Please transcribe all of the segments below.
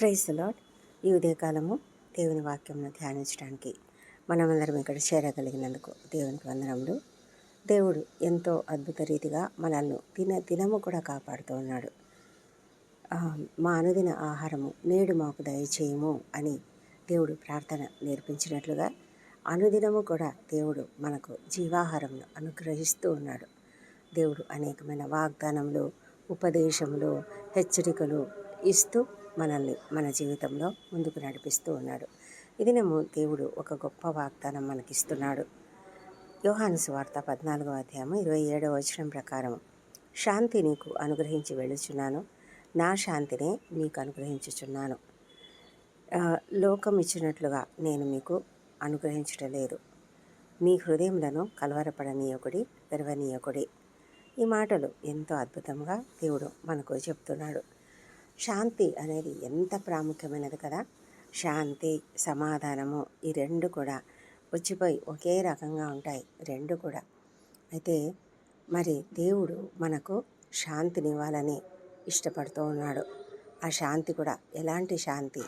Praise lord ఈ ఉదయకాలము దేవుని వాక్యంను ధ్యానించడానికి మనమందరం ఇక్కడ చేరగలిగినందుకు దేవునికి వందనములు. దేవుడు ఎంతో అద్భుత రీతిగా మనల్ని దిన దినము కూడా కాపాడుతూ ఉన్నాడు. మా అనుదిన ఆహారము నేడు మాకు దయచేయము అని దేవుడు ప్రార్థన నేర్పించినట్లుగా అనుదినము కూడా దేవుడు మనకు జీవాహారంను అనుగ్రహిస్తూ ఉన్నాడు. దేవుడు అనేకమైన వాగ్దానములు ఉపదేశములు హెచ్చరికలు ఇస్తూ మనల్ని మన జీవితంలో ముందుకు నడిపిస్తూ ఉన్నాడు. ఇది దేవుడు ఒక గొప్ప వాగ్దానం మనకిస్తున్నాడు. యోహాను సువార్త పద్నాలుగో అధ్యాయం ఇరవై ఏడవ వచనం ప్రకారం శాంతి నీకు అనుగ్రహించి వెళ్ళుచున్నాను. నా శాంతినే నీకు అనుగ్రహించుచున్నాను. లోకం ఇచ్చినట్లుగా నేను మీకు అనుగ్రహించటం లేదు. మీ హృదయములను కలవరపడనీయకుడి వెరవనీయకుడి ఈ మాటలు ఎంతో అద్భుతంగా దేవుడు మనకు చెప్తున్నాడు. శాంతి అనేది ఎంత ప్రాముఖ్యమైనది కదా? శాంతి సమాధానము ఈ రెండు కూడా వచ్చిపోయి ఒకే రకంగా ఉంటాయి. రెండు కూడా. అయితే మరి దేవుడు మనకు శాంతినివ్వాలని ఇష్టపడుతూ ఉన్నాడు. ఆ శాంతి కూడా ఎలాంటి శాంతి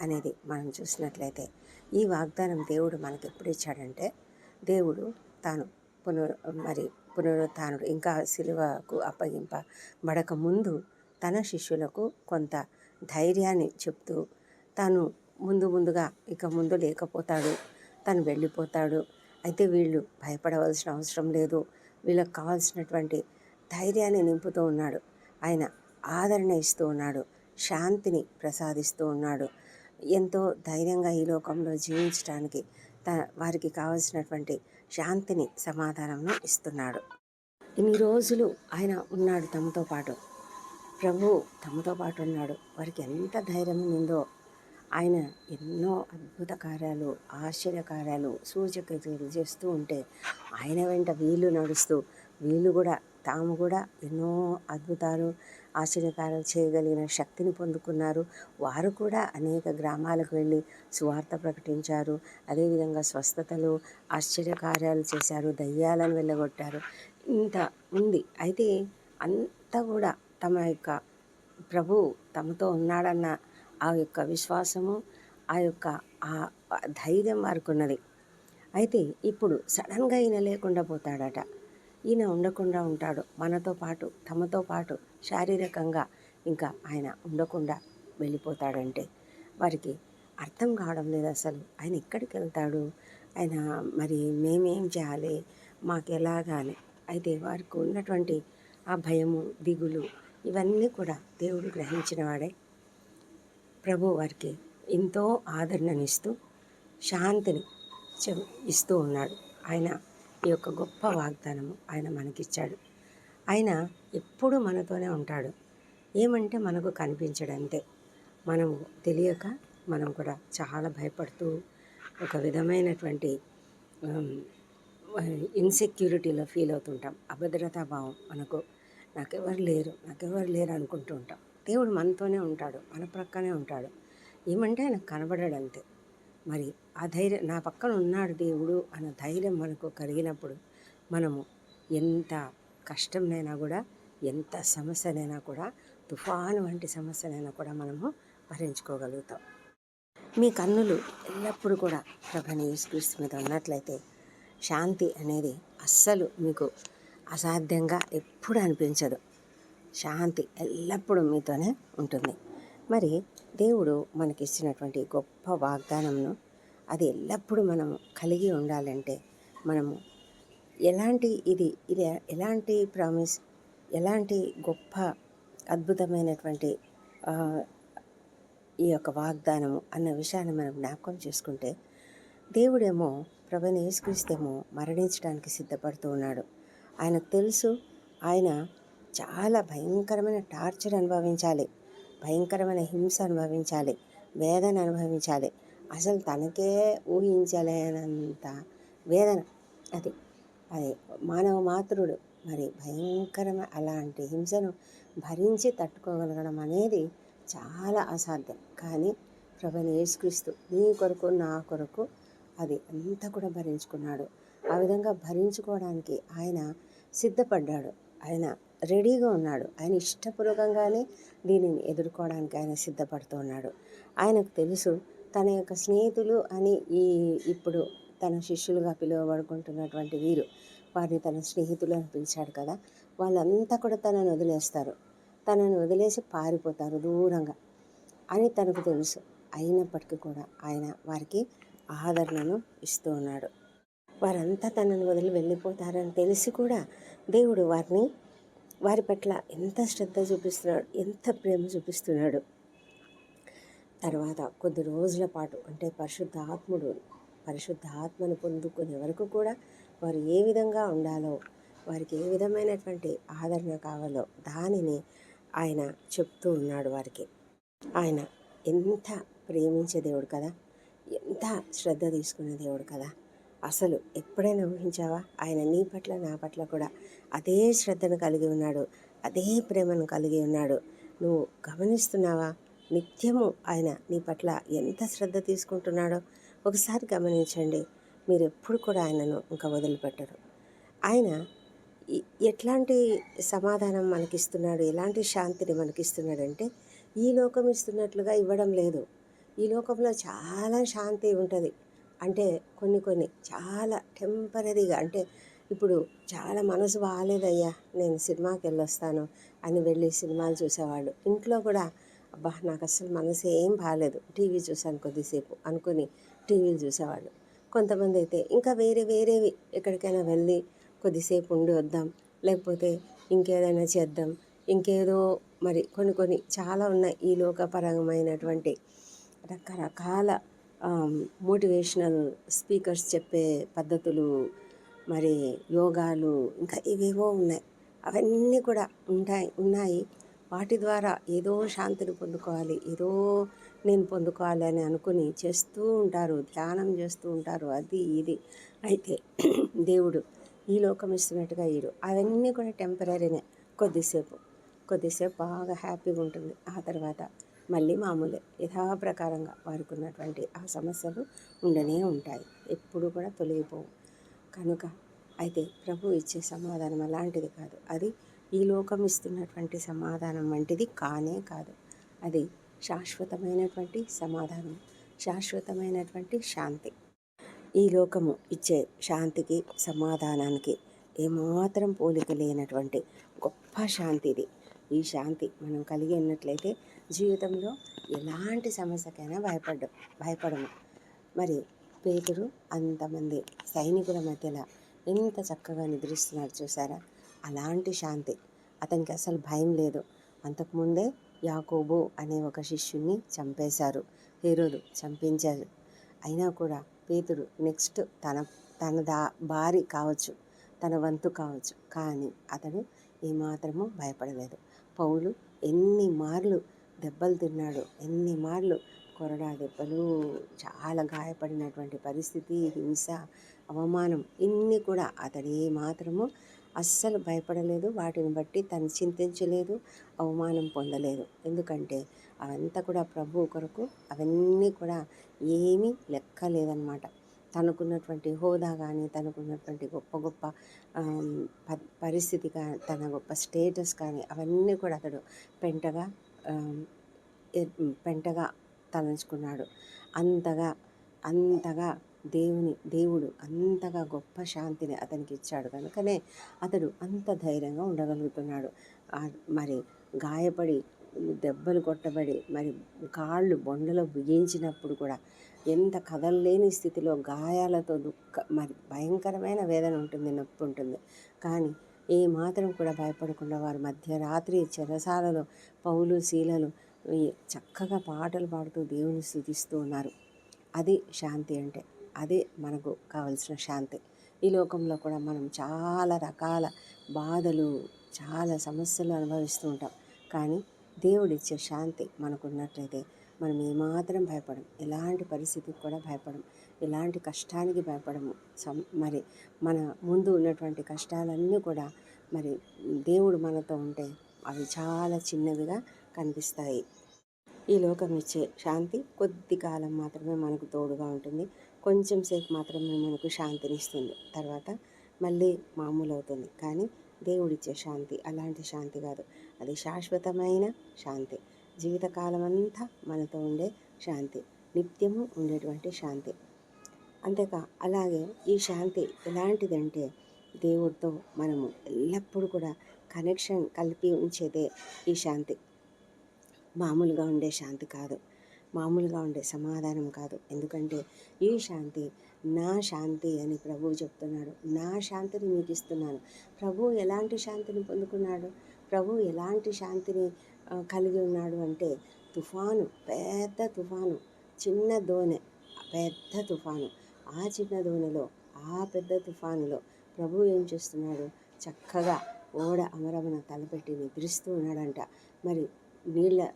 అనేది మనం చూసినట్లయితే ఈ వాగ్దానం దేవుడు మనకి ఎప్పుడు ఇచ్చాడంటే దేవుడు తాను పునరు మరి పునరుత్నుడు ఇంకా సిలువకు అప్పగింపబడక ముందు తన శిష్యులకు కొంత ధైర్యాన్ని చెప్తూ తాను ముందు ముందుగా ఇక ముందు లేకపోతాడు తను వెళ్ళిపోతాడు. అయితే వీళ్ళు భయపడవలసిన అవసరం లేదు. వీళ్ళకి కావాల్సినటువంటి ధైర్యాన్ని నింపుతూ ఉన్నాడు. ఆయన ఆదరణ ఇస్తూ ఉన్నాడు. శాంతిని ప్రసాదిస్తూ ఉన్నాడు. ఎంతో ధైర్యంగా ఈ లోకంలో జీవించడానికి త వారికి కావలసినటువంటి శాంతిని సమాధానంను ఇస్తున్నాడు. ఇన్ని రోజులు ఆయన ఉన్నాడు తమతో పాటు. ప్రభు తమతో పాటు ఉన్నాడు. వారికి ఎంత ధైర్యం ఉందో ఆయన ఎన్నో అద్భుత కార్యాలు ఆశ్చర్య కార్యాలు సూచక్రియలు చేస్తూ ఉంటే ఆయన వెంట వీళ్ళు నడుస్తూ వీళ్ళు కూడా తాము కూడా ఎన్నో అద్భుతాలు ఆశ్చర్యకారాలు చేయగలిగిన శక్తిని పొందుకున్నారు. వారు కూడా అనేక గ్రామాలకు వెళ్ళి సువార్త ప్రకటించారు. అదేవిధంగా స్వస్థతలు ఆశ్చర్యకార్యాలు చేశారు దయ్యాలను వెళ్ళగొట్టారు. ఇంత ఉంది. అయితే అంతా కూడా తమ యొక్క ప్రభు తమతో ఉన్నాడన్న ఆ యొక్క విశ్వాసము ఆ యొక్క ఆ ధైర్యం వారికి ఉన్నది. అయితే ఇప్పుడు సడన్గా ఈయన లేకుండా పోతాడట. ఈయన ఉండకుండా ఉంటాడు. మనతో పాటు తమతో పాటు శారీరకంగా ఇంకా ఆయన ఉండకుండా వెళ్ళిపోతాడంటే వారికి అర్థం కావడం లేదు అసలు. ఆయన ఎక్కడికి వెళ్తాడు? ఆయన మరి మేమేం చేయాలి? మాకు ఎలాగా అని అయితే వారికి ఉన్నటువంటి ఆ భయము దిగులు ఇవన్నీ కూడా దేవుడు గ్రహించిన వాడే. ప్రభు వారికి ఎంతో ఆదరణనిస్తూ శాంతిని చె- ఇస్తూ ఉన్నాడు. ఆయన ఈ యొక్క గొప్ప వాగ్దానము ఆయన మనకిచ్చాడు. ఆయన ఎప్పుడూ మనతోనే ఉంటాడు. ఏమంటే మనకు కనిపించడంతే. మనము తెలియక మనం కూడా చాలా భయపడుతూ ఒక విధమైనటువంటి ఇన్సెక్యూరిటీలో ఫీల్ అవుతుంటాం. అభద్రతా భావం మనకు నాకెవరు లేరు నాకెవరు లేరు అనుకుంటూ ఉంటాం. దేవుడు మనతోనే ఉంటాడు మన ప్రక్కనే ఉంటాడు. ఏమంటే ఆయన కనబడాడు అంతే మరి ఆ ధైర్యం నా పక్కన ఉన్నాడు దేవుడు అన్న ధైర్యం మనకు కలిగినప్పుడు మనము ఎంత కష్టంనైనా కూడా ఎంత సమస్యనైనా కూడా తుఫాను వంటి సమస్యనైనా కూడా మనము భరించుకోగలుగుతాం. మీ కన్నులు ఎల్లప్పుడూ కూడా ప్రభని యేసుక్రీస్తు మీద ఉన్నట్లయితే శాంతి అనేది అస్సలు మీకు అసాధ్యంగా ఎప్పుడు అనిపించదు. శాంతి ఎల్లప్పుడూ మీతోనే ఉంటుంది. మరి దేవుడు మనకిచ్చినటువంటి గొప్ప వాగ్దానంను అది ఎల్లప్పుడూ మనము కలిగి ఉండాలంటే మనము ఎలాంటి ఇది ఇది ఎలాంటి ప్రామిస్ ఎలాంటి గొప్ప అద్భుతమైనటువంటి ఈ యొక్క వాగ్దానము అన్న విషయాన్ని మనం జ్ఞాపకం చేసుకుంటే దేవుడేమో ప్రభుని యేసుక్రీస్తేమో మరణించడానికి సిద్ధపడుతూ ఉన్నాడు. ఆయనకు తెలుసు. ఆయన చాలా భయంకరమైన టార్చర్ అనుభవించాలి. భయంకరమైన హింస అనుభవించాలి. వేదన అనుభవించాలి. అసలు తనకే ఊహించలేనంత వేదన. అది అది మానవ మాతృడు మరి భయంకరమైన అలాంటి హింసను భరించి తట్టుకోగలగడం అనేది చాలా అసాధ్యం. కానీ ప్రభుని యేసుక్రీస్తు నీ కొరకు నా కొరకు అది అంతా కూడా భరించుకున్నాడు. ఆ విధంగా భరించుకోవడానికి ఆయన సిద్ధపడ్డాడు. ఆయన రెడీగా ఉన్నాడు. ఆయన ఇష్టపూర్వకంగానే దీనిని ఎదుర్కోవడానికి ఆయన సిద్ధపడుతూ ఉన్నాడు. ఆయనకు తెలుసు తన యొక్క స్నేహితులు అని ఈ ఇప్పుడు తన శిష్యులుగా పిలువబడుకుంటున్నటువంటి వీరు. వారిని తన స్నేహితులు అని పిలిచాడు కదా. వాళ్ళంతా కూడా తనను వదిలేస్తారు. తనని వదిలేసి పారిపోతారు దూరంగా అని తనకు తెలుసు. అయినప్పటికీ కూడా ఆయన వారికి ఆదరణను ఇస్తూ ఉన్నాడు. వారంతా తనని వదిలి వెళ్ళిపోతారని తెలిసి కూడా దేవుడు వారిని వారి పట్ల ఎంత శ్రద్ధ చూపిస్తున్నాడు ఎంత ప్రేమ చూపిస్తున్నాడు. తర్వాత కొద్ది రోజుల పాటు అంటే పరిశుద్ధాత్ముడు పరిశుద్ధాత్మను పొందుకునే వరకు కూడా వారు ఏ విధంగా ఉండాలో వారికి ఏ విధమైనటువంటి ఆదరణ కావాలో దానిని ఆయన చెప్తూ ఉన్నాడు వారికి. ఆయన ఎంత ప్రేమించే దేవుడు కదా? ఎంత శ్రద్ధ తీసుకునే దేవుడు కదా? అసలు ఎప్పుడైనా ఊహించావా? ఆయన నీ పట్ల నా పట్ల కూడా అదే శ్రద్ధను కలిగి ఉన్నాడు. అదే ప్రేమను కలిగి ఉన్నాడు. నువ్వు గమనిస్తున్నావా? నిత్యము ఆయన నీ పట్ల ఎంత శ్రద్ధ తీసుకుంటున్నాడో ఒకసారి గమనించండి. మీరు ఎప్పుడు కూడా ఆయనను ఇంకా వదిలిపెట్టరు. ఆయన ఎట్లాంటి సమాధానం మనకిస్తున్నాడు? ఎలాంటి శాంతిని మనకిస్తున్నాడంటే ఈ లోకం ఇస్తున్నట్లుగా ఇవ్వడం లేదు. ఈ లోకంలో చాలా శాంతి ఉంటుంది. అంటే కొన్ని కొన్ని చాలా టెంపరీగా అంటే ఇప్పుడు చాలా మనసు బాగాలేదయ్యా నేను సినిమాకి వెళ్ళొస్తాను అని వెళ్ళి సినిమాలు చూసేవాళ్ళు. ఇంట్లో కూడా అబ్బా నాకు అసలు మనసు ఏం బాగాలేదు టీవీ చూసాను కొద్దిసేపు అనుకుని టీవీలు చూసేవాళ్ళు. కొంతమంది అయితే ఇంకా వేరే వేరేవి ఎక్కడికైనా వెళ్ళి కొద్దిసేపు ఉండి వద్దాం లేకపోతే ఇంకేదైనా చేద్దాం ఇంకేదో మరి కొన్ని కొన్ని చాలా ఉన్నాయి ఈ లోకపరమైనటువంటి రకరకాల మోటివేషనల్ స్పీకర్స్ చెప్పే పద్ధతులు మరి యోగాలు ఇంకా ఇవేవో ఉన్నాయి. అవన్నీ కూడా ఉంటాయి ఉన్నాయి. వాటి ద్వారా ఏదో శాంతిని పొందుకోవాలి ఏదో నేను పొందుకోవాలి అని అనుకుని చేస్తూ ఉంటారు ధ్యానం చేస్తూ ఉంటారు. అది ఇది. అయితే దేవుడు ఈ లోకం ఇస్తున్నట్టుగా ఈడు. అవన్నీ కూడా టెంపరీనే కొద్దిసేపు. కొద్దిసేపు బాగా హ్యాపీగా ఉంటుంది. ఆ తర్వాత మళ్ళీ మామూలే యథాప్రకారంగా వారికి ఉన్నటువంటి ఆ సమస్యలు ఉండనే ఉంటాయి. ఎప్పుడు కూడా తొలగిపోవు. కనుక అయితే ప్రభు ఇచ్చే సమాధానం అలాంటిది కాదు. అది ఈ లోకం ఇస్తున్నటువంటి సమాధానం వంటిది కానే కాదు. అది శాశ్వతమైనటువంటి సమాధానం శాశ్వతమైనటువంటి శాంతి. ఈ లోకము ఇచ్చే శాంతికి సమాధానానికి ఏమాత్రం పోలిక లేనటువంటి గొప్ప శాంతి ఇది. ఈ శాంతి మనం కలిగి ఉన్నట్లయితే జీవితంలో ఎలాంటి సమస్యకైనా భయపడ్డు భయపడము. మరి పేతురు అంతమంది సైనికుల మధ్యలో ఎంత చక్కగా నిద్రిస్తున్నాడు చూసారా? అలాంటి శాంతి. అతనికి అసలు భయం లేదు. అంతకుముందే యాకోబు అనే ఒక శిష్యుని చంపేశారు. హీరోలు చంపించారు. అయినా కూడా పేతుడు నెక్స్ట్ తన తన దా భారీ కావచ్చు తన వంతు కావచ్చు. కానీ అతడు ఏమాత్రము భయపడలేదు. పౌలు ఎన్ని మార్లు దెబ్బలు తిన్నాడు. ఎన్ని మార్లు కొరడా దెబ్బలు చాలా గాయపడినటువంటి పరిస్థితి హింస అవమానం ఇన్ని కూడా అతడు ఏ మాత్రము అస్సలు భయపడలేదు. వాటిని బట్టి తను చింతించలేదు అవమానం పొందలేదు. ఎందుకంటే అవంతా కూడా ప్రభు కొరకు అవన్నీ కూడా ఏమీ లెక్క లేదనమాట తనకున్నటువంటి హోదా కానీ తనకున్నటువంటి గొప్ప గొప్ప ప- పరిస్థితి కానీ తన గొప్ప స్టేటస్ కానీ అవన్నీ కూడా అతడు పెంటగా పెంటగా తలంచుకున్నాడు. అంతగా అంతగా దేవుని దేవుడు అంతగా గొప్ప శాంతిని అతనికి ఇచ్చాడు. కనుకనే అతడు అంత ధైర్యంగా ఉండగలుగుతున్నాడు. మరి గాయపడి దెబ్బలు కొట్టబడి మరి కాళ్ళు బొండలో బిగించినప్పుడు కూడా ఎంత కదలలేని స్థితిలో గాయాలతో దుఃఖ మరి భయంకరమైన వేదన ఉంటుంది నొప్పి ఉంటుంది. కానీ ఏ మాత్రం కూడా భయపడకుండా వారు మధ్యరాత్రి చెరసాలలో పౌలు శీలలు చక్కగా పాటలు పాడుతూ దేవుని స్థుతిస్తూ ఉన్నారు. అది శాంతి అంటే అదే మనకు కావలసిన శాంతి. ఈ లోకంలో కూడా మనం చాలా రకాల బాధలు చాలా సమస్యలు అనుభవిస్తూ ఉంటాం. కానీ దేవుడిచ్చే శాంతి మనకున్నట్లయితే మనం ఏమాత్రం భయపడం ఎలాంటి పరిస్థితికి కూడా భయపడం ఎలాంటి కష్టానికి భయపడము. సం మరి మన ముందు ఉన్నటువంటి కష్టాలన్నీ కూడా మరి దేవుడు మనతో ఉంటే అవి చాలా చిన్నవిగా కనిపిస్తాయి. ఈ లోకం ఇచ్చే శాంతి కొద్ది కాలం మాత్రమే మనకు తోడుగా ఉంటుంది. కొంచెం సేపు మాత్రమే మనకు శాంతిని ఇస్తుంది. తర్వాత మళ్ళీ మామూలు అవుతుంది కానీ దేవుడిచ్చే శాంతి అలాంటి శాంతి కాదు. అది శాశ్వతమైన శాంతి. జీవితకాలం అంతా మనతో ఉండే శాంతి. నిత్యము ఉండేటువంటి శాంతి. అంతేకా అలాగే ఈ శాంతి ఎలాంటిదంటే దేవుడితో మనము ఎల్లప్పుడూ కూడా కనెక్షన్ కలిపి ఉంచేదే ఈ శాంతి. మామూలుగా ఉండే శాంతి కాదు. మామూలుగా ఉండే సమాధానం కాదు. ఎందుకంటే ఈ శాంతి నా శాంతి అని ప్రభువు చెప్తున్నాడు. నా శాంతిని మీకు ఇస్తున్నాను. ప్రభు ఎలాంటి శాంతిని పొందుకున్నాడు? ప్రభు ఎలాంటి శాంతిని కలిగి ఉన్నాడు అంటే తుఫాను పెద్ద తుఫాను చిన్న దోణె పెద్ద తుఫాను. ఆ చిన్న దోణిలో ఆ పెద్ద తుఫానులో ప్రభు ఏం చేస్తున్నాడు? చక్కగా ఓడ అమరమున తలపెట్టి నిద్రిస్తూ ఉన్నాడంట. మరి నీళ్ళ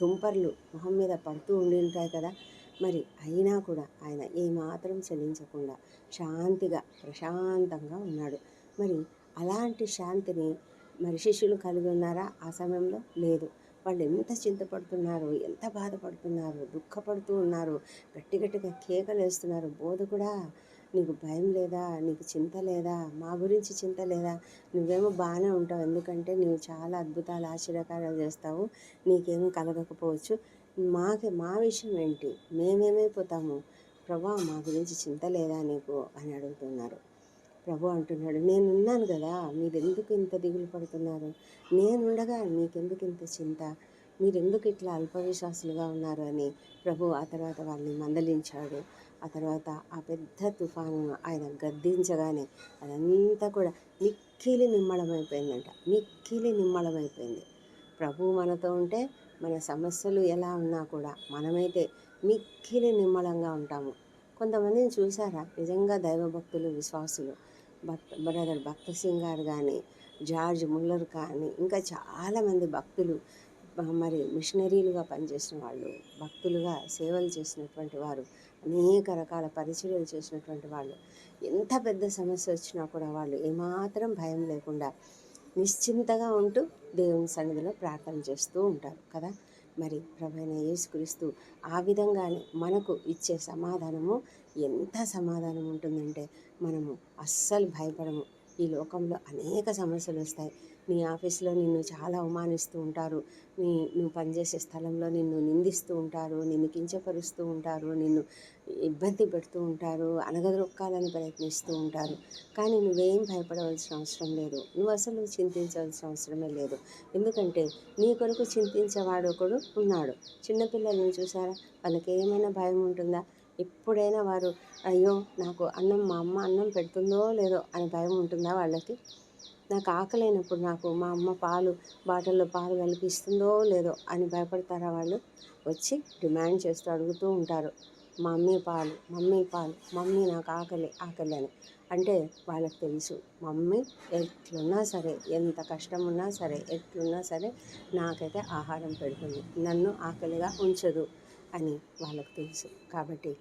తుంపర్లు మొహం మీద పడుతూ ఉండి ఉంటాయి కదా? మరి అయినా కూడా ఆయన ఏమాత్రం చెల్లించకుండా శాంతిగా ప్రశాంతంగా ఉన్నాడు. మరి అలాంటి శాంతిని మరి శిష్యులు కలిగి ఉన్నారా? ఆ సమయంలో లేదు. వాళ్ళు ఎంత చింతపడుతున్నారు? ఎంత బాధపడుతున్నారు? దుఃఖపడుతూ ఉన్నారు. గట్టి గట్టిగా కేకలు వేస్తున్నారు. బోధ కూడా నీకు భయం లేదా? నీకు చింత లేదా? మా గురించి చింత లేదా? నువ్వేమో బాగానే ఉంటావు. ఎందుకంటే నువ్వు చాలా అద్భుతాలు ఆశ్చర్యకారాలు చేస్తావు. నీకేమీ కలగకపోవచ్చు. మాకే మా విషయం ఏంటి? మేమేమైపోతాము? ప్రభా మా గురించి చింత లేదా నీకు? అని అడుగుతున్నారు. ప్రభు అంటున్నాడు నేనున్నాను కదా మీరెందుకు ఇంత దిగులు పడుతున్నారు? నేనుండగా మీకెందుకు ఇంత చింత? మీరెందుకు ఇట్లా అల్పవిశ్వాసులుగా ఉన్నారు? అని ప్రభు ఆ తర్వాత వాళ్ళని మందలించాడు. ఆ తర్వాత ఆ పెద్ద తుఫాను ఆయన గద్దించగానే అదంతా కూడా మిక్కిలి నిమ్మళమైపోయిందంట మిక్కిలి నిమ్మళమైపోయింది ప్రభు మనతో ఉంటే మన సమస్యలు ఎలా ఉన్నా కూడా మనమైతే మిక్కిలి నిమ్మలంగా ఉంటాము. కొంతమందిని చూసారా? నిజంగా దైవభక్తులు విశ్వాసులు భక్త బ్రదర్ భక్త సింగ్ గారు కానీ జార్జ్ ముల్లర్ కానీ ఇంకా చాలామంది భక్తులు మరి మిషనరీలుగా పనిచేసిన వాళ్ళు భక్తులుగా సేవలు చేసినటువంటి వారు అనేక రకాల పరిచర్యలు చేసినటువంటి వాళ్ళు ఎంత పెద్ద సమస్య వచ్చినా కూడా వాళ్ళు ఏమాత్రం భయం లేకుండా నిశ్చింతగా ఉంటూ దేవుని సన్నిధిలో ప్రార్థన చేస్తూ ఉంటారు కదా? మరి ప్రభైన యేసుక్రీస్తు ఆ విధంగానే మనకు ఇచ్చే సమాధానము ఎంత సమాధానం ఉంటుందంటే మనము అస్సలు భయపడము. ఈ లోకంలో అనేక సమస్యలు వస్తాయి. నీ ఆఫీస్లో నిన్ను చాలా అవమానిస్తూ ఉంటారు. నీ నువ్వు పనిచేసే స్థలంలో నిన్ను నిందిస్తూ ఉంటారు. నిన్ను కించపరుస్తూ ఉంటారు. నిన్ను ఇబ్బంది పెడుతూ ఉంటారు అనగదొక్కాలని ప్రయత్నిస్తూ ఉంటారు. కానీ నువ్వేం భయపడవలసిన అవసరం లేదు. నువ్వు అసలు చింతించవలసిన అవసరమే లేదు. ఎందుకంటే నీ కొరకు చింతించేవాడు ఒకడు ఉన్నాడు. చిన్నపిల్లల్ని చూసారా? వాళ్ళకి ఏమైనా భయం ఉంటుందా? ఎప్పుడైనా వారు అయ్యో నాకు అన్నం మా అమ్మ అన్నం పెడుతుందో లేదో అని భయం ఉంటుందా వాళ్ళకి? నాకు ఆకలైనప్పుడు నాకు మా అమ్మ పాలు బాటిల్లో పాలు కలిపిస్తుందో లేదో అని భయపడతారా వాళ్ళు? వచ్చి డిమాండ్ చేస్తూ అడుగుతూ ఉంటారు. మమ్మీ పాలు మమ్మీ పాలు మమ్మీ నాకు ఆకలి ఆకలి అని. అంటే వాళ్ళకి తెలుసు మమ్మీ ఎట్లున్నా సరే ఎంత కష్టం ఉన్నా సరే ఎట్లున్నా సరే నాకైతే ఆహారం పెడుతుంది. నన్ను ఆకలిగా ఉంచదు అని వాళ్ళకు తెలుసు. కాబట్టి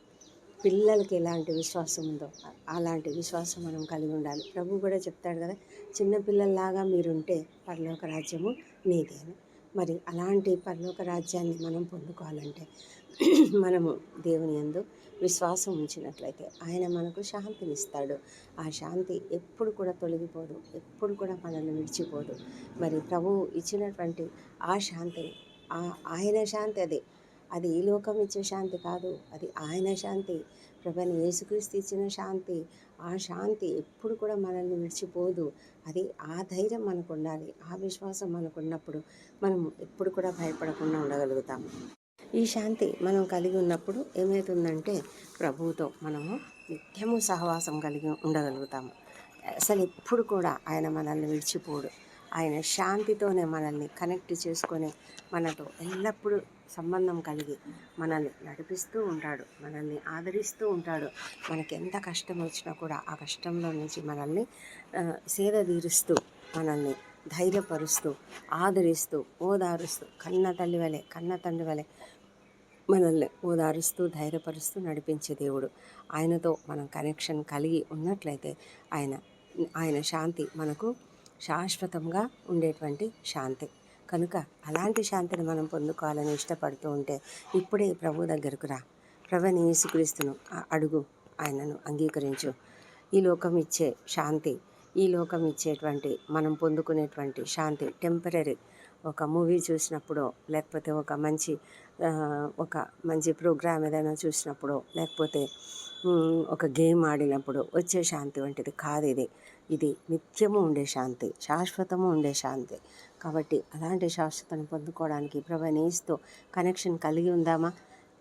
పిల్లలకి ఎలాంటి విశ్వాసం ఉందో అలాంటి విశ్వాసం మనం కలిగి ఉండాలి. ప్రభు కూడా చెప్తాడు కదా చిన్నపిల్లల్లాగా మీరుంటే పరలోక రాజ్యము నీదే అని మరి అలాంటి పరలోక రాజ్యాన్ని మనం పొందుకోవాలంటే మనము దేవుని యందు విశ్వాసం ఉంచినట్లయితే ఆయన మనకు శాంతినిస్తాడు. ఆ శాంతి ఎప్పుడు కూడా తొలగిపోదు ఎప్పుడు కూడా మనల్ని విడిచిపోదు. మరి ప్రభువు ఇచ్చినటువంటి ఆ శాంతిని ఆ ఆయన శాంతి అది. అది ఈ లోకం ఇచ్చే శాంతి కాదు అది ఆయన శాంతి. ప్రభుని యేసుక్రీస్తు ఇచ్చిన శాంతి ఆ శాంతి ఎప్పుడు కూడా మనల్ని విడిచిపోదు. అది ఆ ధైర్యం మనకు ఉండాలి. ఆ విశ్వాసం మనకు ఉన్నప్పుడు మనం ఎప్పుడు కూడా భయపడకుండా ఉండగలుగుతాము ఈ శాంతి మనం కలిగి ఉన్నప్పుడు ఏమవుతుందంటే ప్రభువుతో మనము నిత్యము సహవాసం కలిగి ఉండగలుగుతాము. అసలు ఎప్పుడు కూడా ఆయన మనల్ని విడిచిపోడు. ఆయన శాంతితోనే మనల్ని కనెక్ట్ చేసుకొని మనతో ఎల్లప్పుడూ సంబంధం కలిగి మనల్ని నడిపిస్తూ ఉంటాడు మనల్ని ఆదరిస్తూ ఉంటాడు. మనకి ఎంత కష్టం వచ్చినా కూడా ఆ కష్టంలో నుంచి మనల్ని సేద తీరుస్తూ మనల్ని ధైర్యపరుస్తూ ఆదరిస్తూ ఓదారుస్తూ కన్న తల్లి వలె కన్న తండ్రి వలె మనల్ని ఓదారుస్తూ ధైర్యపరుస్తూ నడిపించే దేవుడు. ఆయనతో మనం కనెక్షన్ కలిగి ఉన్నట్లయితే ఆయన ఆయన శాంతి మనకు శాశ్వతంగా ఉండేటువంటి శాంతి. కనుక అలాంటి శాంతిని మనం పొందుకోవాలని ఇష్టపడుతూ ఉంటే ఇప్పుడే ప్రభు దగ్గరకు రా. ప్రభుని యేసుక్రీస్తును ఆ అడుగు ఆయనను అంగీకరించు. ఈ లోకం ఇచ్చే శాంతి ఈ లోకం ఇచ్చేటువంటి మనం పొందుకునేటువంటి శాంతి టెంపరీ ఒక మూవీ చూసినప్పుడు లేకపోతే ఒక మంచి ఒక మంచి ప్రోగ్రామ్ ఏదైనా చూసినప్పుడు లేకపోతే ఒక గేమ్ ఆడినప్పుడు వచ్చే శాంతి వంటిది కాదు ఇది. ఇది నిత్యము ఉండే శాంతి శాశ్వతము ఉండే శాంతి. కాబట్టి అలాంటి శాశ్వతను పొందుకోవడానికి ప్రభనేస్తూ కనెక్షన్ కలిగి ఉందామా?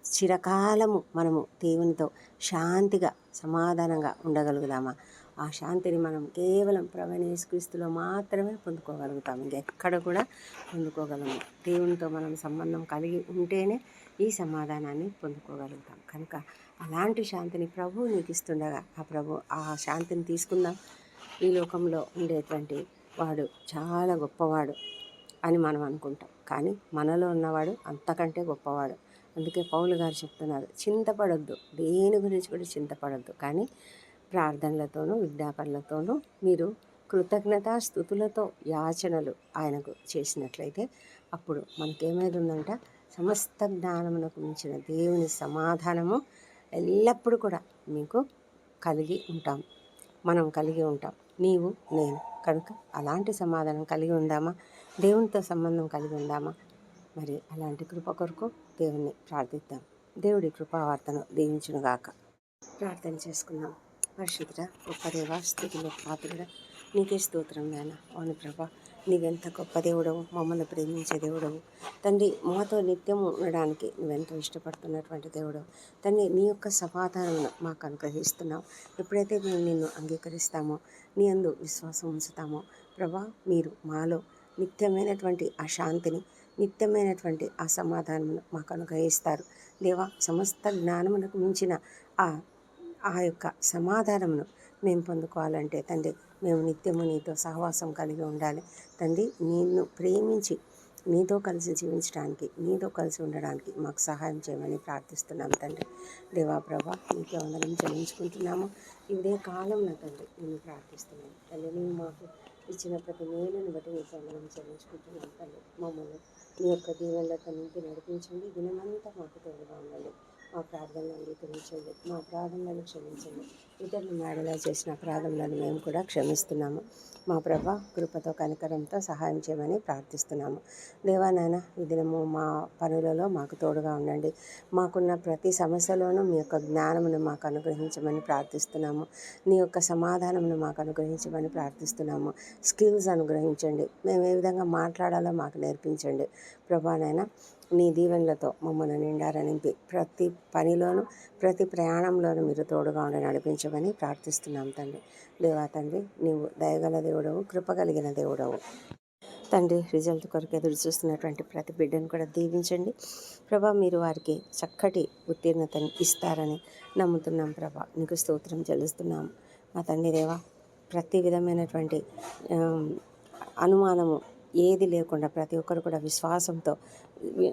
చిరకాలము మనము దేవునితో శాంతిగా సమాధానంగా ఉండగలుగుదామా? ఆ శాంతిని మనం కేవలం క్రీస్తులో మాత్రమే పొందుకోగలుగుతాము. ఇంకెక్కడ కూడా పొందుకోగలము. దేవునితో మనం సంబంధం కలిగి ఉంటేనే ఈ సమాధానాన్ని పొందుకోగలుగుతాం. కనుక అలాంటి శాంతిని ప్రభు నీకు ఇస్తుండగా ఆ ప్రభు ఆ శాంతిని తీసుకుందాం ఈ లోకంలో ఉండేటువంటి వాడు చాలా గొప్పవాడు అని మనం అనుకుంటాం. కానీ మనలో ఉన్నవాడు అంతకంటే గొప్పవాడు. అందుకే పౌలు గారు చెప్తున్నారు చింతపడొద్దు. దేని గురించి కూడా చింతపడొద్దు. కానీ ప్రార్థనలతోనూ విజ్ఞాపనలతోనూ మీరు కృతజ్ఞత స్థుతులతో యాచనలు ఆయనకు చేసినట్లయితే అప్పుడు మనకేమైంది ఉందంట సమస్త జ్ఞానమునకు మించిన దేవుని సమాధానము ఎల్లప్పుడూ కూడా మీకు కలిగి ఉంటాం. మనం కలిగి ఉంటాం. నీవు నేను. కనుక అలాంటి సమాధానం కలిగి ఉందామా? దేవునితో సంబంధం కలిగి ఉందామా? మరి అలాంటి కృప కొరకు దేవుణ్ణి ప్రార్థిద్దాం. దేవుడి కృపావార్తను దీవించునుగాక ప్రార్థన చేసుకుందాం. పరిశుద్ధ గొప్ప దేవ స్థితిలో పాత్రుడ నీకే స్తోత్రం నాయన. అవును ప్రభా నీవెంత గొప్ప దేవుడవు మమ్మల్ని ప్రేమించే దేవుడవు. తండ్రి మాతో నిత్యం ఉండడానికి నువ్వెంతో ఇష్టపడుతున్నటువంటి దేవుడవు. తండ్రి నీ యొక్క సమాధానం మాకు అనుగ్రహిస్తున్నావు. ఎప్పుడైతే మేము నిన్ను అంగీకరిస్తామో నీ అందు విశ్వాసం ఉంచుతామో ప్రభా మీరు మాలో నిత్యమైనటువంటి ఆ శాంతిని నిత్యమైనటువంటి ఆ సమాధానమును మాకు అనుగ్రహిస్తారు. దేవా సమస్త జ్ఞానమునకు మించిన ఆ ఆ యొక్క సమాధానమును మేము పొందుకోవాలంటే తండ్రి మేము నిత్యము నీతో సహవాసం కలిగి ఉండాలి. తండ్రి నిన్ను ప్రేమించి నీతో కలిసి జీవించడానికి నీతో కలిసి ఉండడానికి మాకు సహాయం చేయమని ప్రార్థిస్తున్నాం తండ్రి. దేవా ప్రభా నీకే వందనం చెల్లించుకుంటున్నాము. ఇదే కాలంలో తండ్రి నేను ప్రార్థిస్తున్నాను తండ్రి నీవు మాకు ఇచ్చిన ప్రతి నేలను బట్టి నీకు వందనం చెల్లించుకుంటున్నాం తండ్రి. మమ్మల్ని మీ యొక్క దీవెనలతో నింపి నడిపించండి. దినమంతా మాకు తోడుగా ఉండండి. మా ప్రార్థనలు అంగీకరించండి మా ప్రార్థనలను క్షమించండి. ఇతరులు మేడలా చేసిన ప్రార్థనలను మేము కూడా క్షమిస్తున్నాము. మా ప్రభ కృపతో కనికరంతో సహాయం చేయమని ప్రార్థిస్తున్నాము. దేవానాయన ఈ దినము మా పనులలో మాకు తోడుగా ఉండండి. మాకున్న ప్రతి సమస్యలోనూ మీ యొక్క జ్ఞానమును మాకు అనుగ్రహించమని ప్రార్థిస్తున్నాము. నీ యొక్క సమాధానమును మాకు అనుగ్రహించమని ప్రార్థిస్తున్నాము. స్కిల్స్ అనుగ్రహించండి. మేము ఏ విధంగా మాట్లాడాలో మాకు నేర్పించండి. ప్రభానైనా నీ దీవెనలతో మమ్మల్ని నిండారా నింపి ప్రతి పనిలోనూ ప్రతి ప్రయాణంలోనూ మీరు తోడుగా ఉండి నడిపించమని ప్రార్థిస్తున్నాం తండ్రి. దేవా తండ్రి నీవు దయగల దేవుడవు కృప కలిగిన దేవుడవు. తండ్రి రిజల్ట్ కొరకు ఎదురు చూస్తున్నటువంటి ప్రతి బిడ్డను కూడా దీవించండి. ప్రభా మీరు వారికి చక్కటి ఉత్తీర్ణతని ఇస్తారని నమ్ముతున్నాం ప్రభా. నీకు స్తోత్రం చెల్లిస్తున్నాము మా తండ్రి దేవా ప్రతి విధమైనటువంటి అనుమానము ఏది లేకుండా ప్రతి ఒక్కరు కూడా విశ్వాసంతో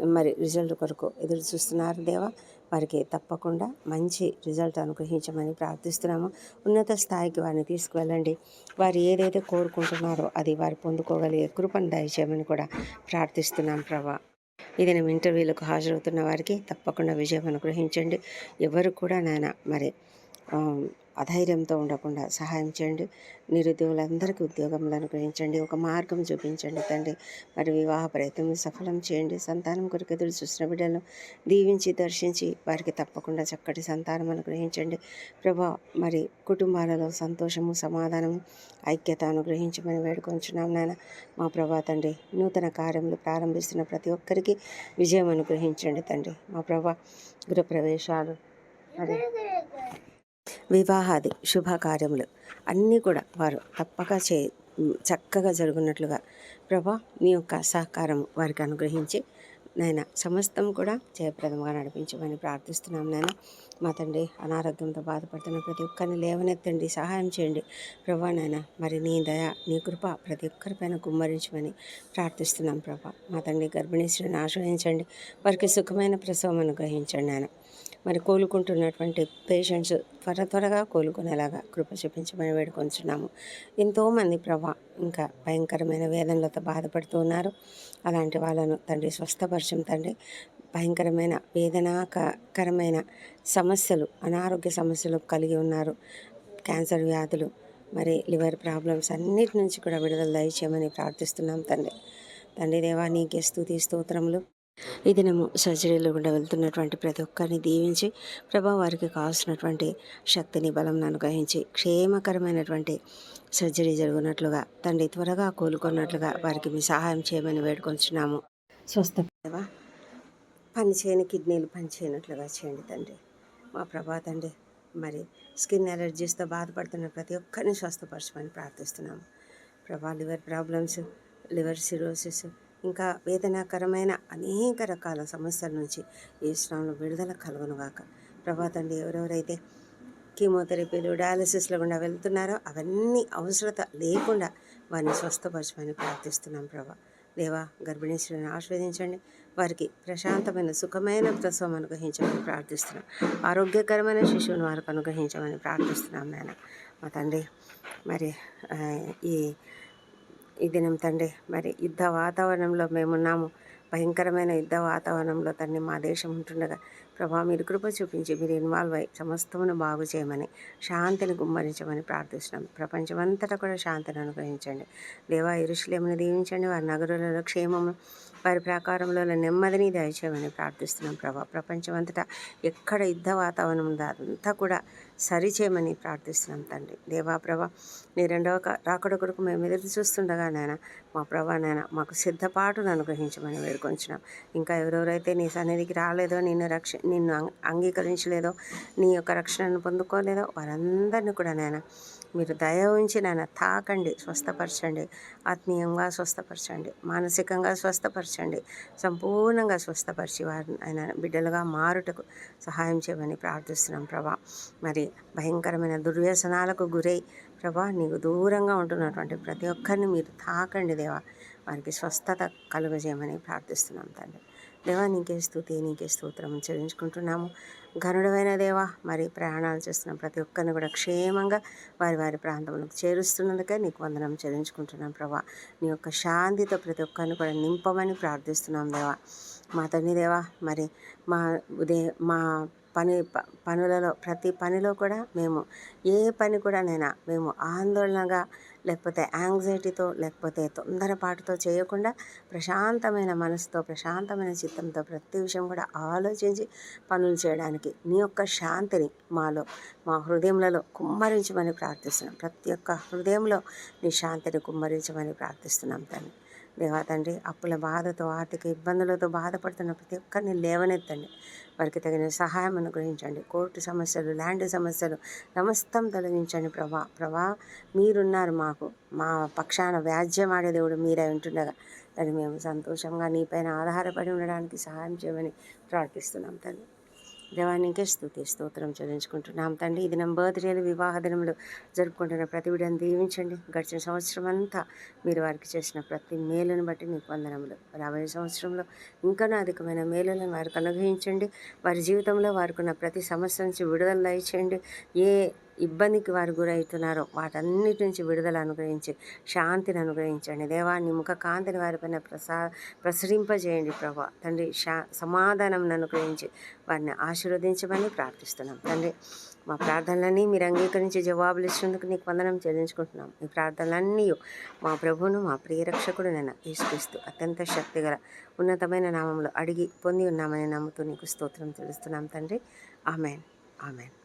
మరి రిజల్ట్ కొరకు ఎదురు చూస్తున్నారు దేవా. వారికి తప్పకుండా మంచి రిజల్ట్ అనుగ్రహించమని ప్రార్థిస్తున్నాము. ఉన్నత స్థాయికి వారిని తీసుకువెళ్ళండి. వారు ఏదైతే కోరుకుంటున్నారో అది వారు పొందుకోగలిగే కృపను దయచేయమని కూడా ప్రార్థిస్తున్నాం ప్రభా. ఇది నేను ఇంటర్వ్యూలకు హాజరవుతున్న వారికి తప్పకుండా విజయం అనుగ్రహించండి. ఎవరు కూడా నాయన మరి అధైర్యంతో ఉండకుండా సహాయం చేయండి. నిరుద్యోగులందరికీ ఉద్యోగంలో అనుగ్రహించండి. ఒక మార్గం చూపించండి తండ్రి. మరి వివాహ ప్రయత్నం సఫలం చేయండి. సంతానం కొరకు ఎదురు చూసిన బిడ్డలను దీవించి దర్శించి వారికి తప్పకుండా చక్కటి సంతానం అనుగ్రహించండి. ప్రభా మరి కుటుంబాలలో సంతోషము సమాధానము ఐక్యత అనుగ్రహించమని వేడుకొంచున్నాం నాయన. మా ప్రభా తండ్రి నూతన కార్యములు ప్రారంభిస్తున్న ప్రతి ఒక్కరికి విజయం అనుగ్రహించండి తండ్రి. మా ప్రభా గృహప్రవేశాలు మరి వివాహాది శుభకార్యములు. అన్నీ కూడా వారు తప్పక చే చక్కగా జరుగునట్లుగా ప్రభా మీ యొక్క సహకారం వారికి అనుగ్రహించి నాయన సమస్తం కూడా జయప్రదంగా నడిపించమని ప్రార్థిస్తున్నాం నాయన. మా తండ్రి అనారోగ్యంతో బాధపడుతున్న ప్రతి ఒక్కరిని లేవనెత్తండి సహాయం చేయండి. ప్రభా నాయన మరి నీ దయ నీ కృప ప్రతి ఒక్కరిపైన గుమ్మరించమని ప్రార్థిస్తున్నాం ప్రభా. మా తండ్రి గర్భిణీ స్త్రీని ఆశ్రయించండి. వారికి సుఖమైన ప్రసవం అనుగ్రహించండి నాయన. మరి కోలుకుంటున్నటువంటి పేషెంట్స్ త్వర త్వరగా కోలుకునేలాగా కృప చూపించమని వేడుకొంచున్నాము. ఎంతోమంది ప్రభా ఇంకా భయంకరమైన వేదనలతో బాధపడుతూ ఉన్నారు. అలాంటి వాళ్ళను తండ్రి స్వస్థపరచం తండ్రి. భయంకరమైన వేదనాకరమైన సమస్యలు అనారోగ్య సమస్యలు కలిగి ఉన్నారు. క్యాన్సర్ వ్యాధులు మరి లివర్ ప్రాబ్లమ్స్ అన్నిటి నుంచి కూడా విడుదల దయచేయమని ప్రార్థిస్తున్నాం తండ్రి. తండ్రి దేవా నీకే స్థుతి స్తోత్రములు. ఈ దినము సర్జరీలో గుండా వెళ్తున్నటువంటి ప్రతి ఒక్కరిని దీవించి ప్రభా వారికి కావాల్సినటువంటి శక్తిని బలం అనుగ్రహించి క్షేమకరమైనటువంటి సర్జరీ జరుగునట్లుగా తండ్రి త్వరగా కోలుకున్నట్లుగా వారికి మీ సహాయం చేయమని వేడుకొంచున్నాము. స్వస్థ దేవా పని చేయని కిడ్నీలు పని చేయనట్లుగా చేయండి తండ్రి. మా ప్రభా తండ్రి మరి స్కిన్ ఎలర్జీస్తో బాధపడుతున్న ప్రతి ఒక్కరిని స్వస్థపరచమని ప్రార్థిస్తున్నాము. ప్రభా లివర్ ప్రాబ్లమ్స్ లివర్ సిరోసిస్ ఇంకా వేదనాకరమైన అనేక రకాల సమస్యల నుంచి ఈ స్నానంలో విడుదల కలవనుగాక ప్రభా తండ్రి ఎవరెవరైతే కీమోథెరపీలు డయాలసిస్లో గుండా వెళ్తున్నారో అవన్నీ అవసరత లేకుండా వారిని స్వస్థపరచమని ప్రార్థిస్తున్నాం ప్రభా. దేవా గర్భిణీ స్త్రీలను ఆస్వాదించండి వారికి ప్రశాంతమైన సుఖమైన ప్రసవం అనుగ్రహించమని ప్రార్థిస్తున్నాం. ఆరోగ్యకరమైన శిశువును వారికి అనుగ్రహించమని ప్రార్థిస్తున్నాం నాయన. మా తండ్రి మరి ఈ ఈ దినం తండ్రి మరి యుద్ధ వాతావరణంలో మేమున్నాము. భయంకరమైన యుద్ధ వాతావరణంలో తండ్రి మా దేశం ఉంటుండగా ప్రభా మీరు కృప చూపించి మీరు ఇన్వాల్వ్ అయ్యి సమస్తమును బాగు చేయమని శాంతిని గుమ్మరించమని ప్రార్థిస్తున్నాం. ప్రపంచమంతటా కూడా శాంతిని అనుగ్రహించండి. దేవా ఇరుషులేమని దీవించండి. వారి నగరులలో క్షేమము వారి ప్రాకారంలో నెమ్మదిని దయచేయమని ప్రార్థిస్తున్నాం ప్రభా. ప్రపంచం అంతటా ఎక్కడ యుద్ధ వాతావరణం ఉందో అదంతా కూడా సరిచేయమని ప్రార్థిస్తున్నాం తండ్రి. దేవా ప్రభ నీ రెండవ రాకడ కొరకు మేము ఎదురు చూస్తుండగా నాయన మా ప్రభా నాయన మాకు సిద్ధపాటును అనుగ్రహించమని వేడుకొంచున్నాం. ఇంకా ఎవరెవరైతే నీ సన్నిధికి రాలేదో నిన్ను రక్ష నిన్ను అంగీకరించలేదో నీ యొక్క రక్షణను పొందుకోలేదో వారందరినీ కూడా నాయన మీరు దయ ఉంచి నాయన తాకండి స్వస్థపరచండి. ఆత్మీయంగా స్వస్థపరచండి. మానసికంగా స్వస్థపరచండి. సంపూర్ణంగా స్వస్థపరిచి వారిని ఆయన బిడ్డలుగా మారుటకు సహాయం చేయమని ప్రార్థిస్తున్నాం ప్రభా. మరి భయంకరమైన దుర్వ్యసనాలకు గురై ప్రభా నీకు దూరంగా ఉంటున్నటువంటి ప్రతి ఒక్కరిని మీరు తాకండి దేవా. వారికి స్వస్థత కలుగజేయమని ప్రార్థిస్తున్నాం తండ్రి. దేవా నీకే స్థుతి నీకే స్తోత్రం చెల్లించుకుంటున్నాము. ఘనుడమైన దేవా మరి ప్రయాణాలు చేస్తున్న ప్రతి ఒక్కరిని కూడా క్షేమంగా వారి వారి ప్రాంతంలోకి చేరుస్తున్నందుకే నీకు వందనం చెల్లించుకుంటున్నాం ప్రభా. నీ యొక్క శాంతితో ప్రతి ఒక్కరిని కూడా నింపమని ప్రార్థిస్తున్నాం దేవా. మా తండ్రి దేవా మరి మా ఉదయం మా పని పనులలో ప్రతి పనిలో కూడా మేము ఏ పని కూడా నైనా మేము ఆందోళనగా లేకపోతే యాంగ్జైటీతో లేకపోతే తొందరపాటుతో చేయకుండా ప్రశాంతమైన మనసుతో ప్రశాంతమైన చిత్తంతో ప్రతి విషయం కూడా ఆలోచించి పనులు చేయడానికి నీ యొక్క శాంతిని మాలో మా హృదయంలో కుమ్మరించమని ప్రార్థిస్తున్నాం. ప్రతి ఒక్క హృదయంలో నీ శాంతిని కుమ్మరించమని ప్రార్థిస్తున్నాం తండ్రి. దేవా తండ్రి అప్పుల బాధతో ఆర్థిక ఇబ్బందులతో బాధపడుతున్న ప్రతి ఒక్కరిని లేవనెత్తండి. వారికి తగిన సహాయం అనుగ్రహించండి. కోర్టు సమస్యలు ల్యాండ్ సమస్యలు సమస్తం తొలగించండి ప్రభా. ప్రభా మీరున్నారు మాకు. మా పక్షాన వ్యాజ్యం ఆడే దేవుడు మీరే ఉంటుండగా దాన్ని మేము సంతోషంగా నీపైన ఆధారపడి ఉండడానికి సహాయం చేయమని ప్రార్థిస్తున్నాం తను దేవానికి స్థుతి స్తోత్రం చెల్లించుకుంటున్నాం. తండ్రి ఇది నా బర్త్డేలు వివాహ దినములు జరుపుకుంటున్న ప్రతి బిడ్డను దీవించండి. గడిచిన సంవత్సరం అంతా మీరు వారికి చేసిన ప్రతి మేలును బట్టి మీకు వందనములు. రాబోయే సంవత్సరంలో ఇంకా అధికమైన మేలులను వారికి అనుగ్రహించండి. వారి జీవితంలో వారికి ఉన్న ప్రతి సమస్య నుంచి విడుదల దయచేయండి. ఏ ఇబ్బందికి వారు గురవుతున్నారో. వాటన్నిటి నుంచి విడుదల అనుగ్రహించి శాంతిని అనుగ్రహించండి. దేవా నీ ముఖ కాంతిని వారిపైన ప్రసా ప్రసరింపజేయండి ప్రభా. తండ్రి శా సమాధానం అనుగ్రహించి వారిని ఆశీర్వదించమని ప్రార్థిస్తున్నాం. తండ్రి మా ప్రార్థనలన్నీ మీరు అంగీకరించి జవాబులు ఇచ్చినందుకు నీకు వందనం చెల్లించుకుంటున్నాం. ఈ ప్రార్థనలన్నీ మా ప్రభువును మా ప్రియరక్షకుడు నేను యేసుక్రీస్తు అత్యంత శక్తిగల ఉన్నతమైన నామంలో అడిగి పొంది ఉన్నామని నమ్ముతూ నీకు స్తోత్రం తెలుస్తున్నాం తండ్రి. ఆమెన్. ఆమెన్.